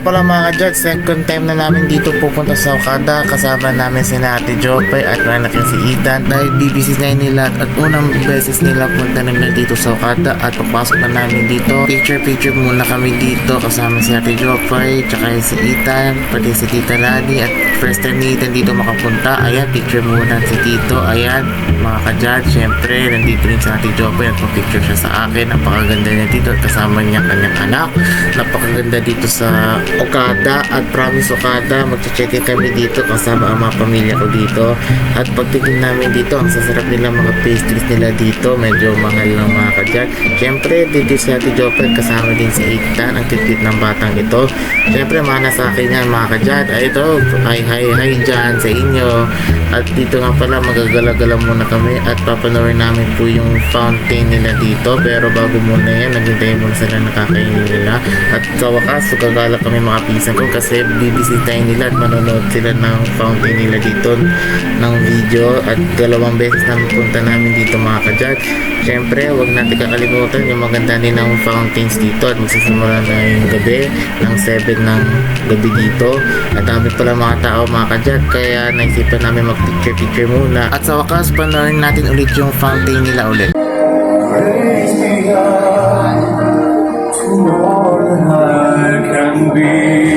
pala mga ka second time na namin dito pupunta sa Okada. Kasama namin si Ate Jopay at anak si Ethan. Dahil BBC na nila at unang beses nila punta nila dito sa Okada at papasok na namin dito. Picture picture muna kami dito kasama si Ate Jopay, tsaka si Ethan, pati si Tita Lani at first time ni Ethan dito makapunta. Ayan, picture muna si Tito. Ayan, mga ka syempre nandito rin si Ate Jopay at picture siya sa akin. Napakaganda niya dito at kasama niya kanyang anak. Napakaganda dito sa Okada at promise Okada magche-check-in kami dito kasama ang mga pamilya ko dito. At pagtingin namin dito ang sasarap nila mga pastries nila dito medyo mahal ng mga kadyan syempre dito si Ate Jopel kasama din si Iktan ang titit ng batang ito. Syempre mana sa akin yan mga kadyan ay ito hi hi hi dyan sa inyo. At dito nga pala magagala-gala muna kami at papanoorin namin po yung fountain nila dito. Pero bago muna yan naghintay muna sila nakakainin nila. At sa wakas gagala kami mga pinsan ko kasi bibisitahin nila at manonood sila ng fountain nila dito ng video. At dalawang beses na punta namin dito mga kajad syempre wag natin kakalimutan yung maganda din ng fountains dito. At magsisimula na yung gabi ng 7 ng gabi dito. At dami pala mga tao mga kajad kaya naisipan namin mag picture picture muna. At sa wakas panoorin natin ulit yung fountain nila ulit. Raise me up to more than I be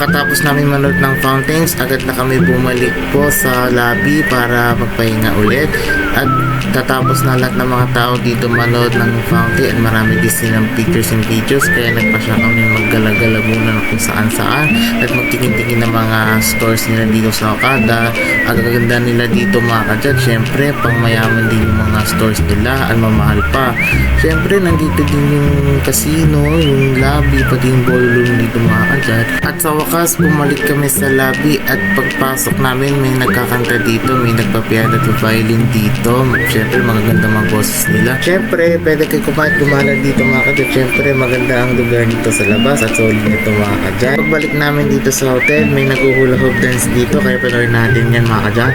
Pagkatapos namin manood ng fountains, agad na kami bumalik po sa lobby para magpahinga ulit. At tatapos na lahat ng mga tao dito manood ng fountain at marami din silang pictures and videos kaya nagpasya kami maggala-gala muna ng kung saan saan at magtingin-tingin ng mga stores nila dito sa Okada. Ang gaganda nila dito mga kajad, syempre pang mayaman din yung mga stores nila at mamahal pa. Syempre nandito din yung casino, yung lobby, pati yung ballroom dito mga kajad. At sa wakas, bumalik kami sa lobby at pagpasok namin may nagkakanta dito, may nagpapiyano at violin dito. Syempre magaganda mga boses nila. Syempre, pwede kayo kumain kumala dito mga kajad. Syempre maganda ang lugar dito sa labas at solid nito mga kajad. Pagbalik namin dito sa hotel, may naghuhula hoop dance dito kaya panoorin natin yan mga 哪家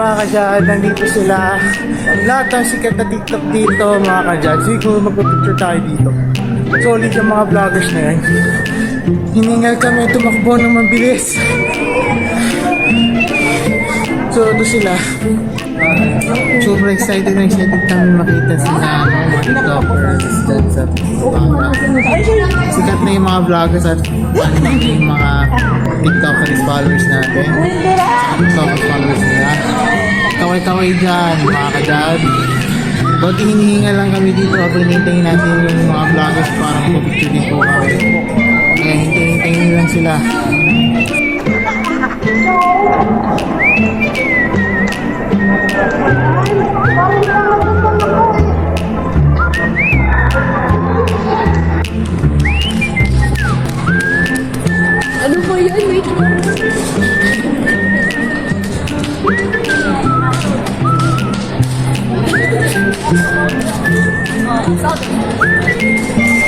mga kadyad, nandito sila. Lahat ng sikat na TikTok dito mga kadyad. Siguro magpapicture tayo dito. Solid yung mga vloggers na yan. Hiningal kami tumakbo ng mabilis. So, ito sila. Super excited na excited kami makita sila ano, mga TikTokers dyan sa Pampanga. Sikat na yung mga vloggers at ano yung mga TikTokers followers natin. TikTokers followers nila. Kaway-kaway dyan, mga kadad. Buti hinihinga lang kami dito habang hintayin natin yung mga vloggers para magpapicture din po kami. Kaya hintayin-hintayin lang sila. Ano po yun? Wait lang. Ay,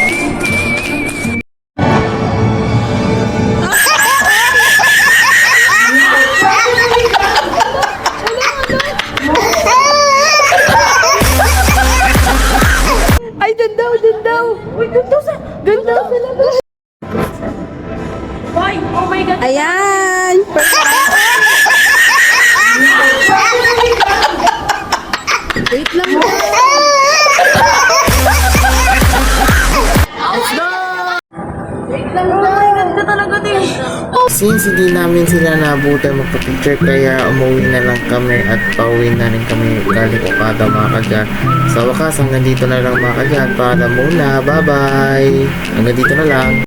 Ayan. Wait lang. Let's go. Wait lang. Since hindi namin sila nabutan magpa-picture kaya umuwi na lang kami at pauwi na rin kami galing Okada mga kadyan. Sa wakas hanggang dito na lang mga kadyan. Para muna. Bye bye. Hanggang dito na lang.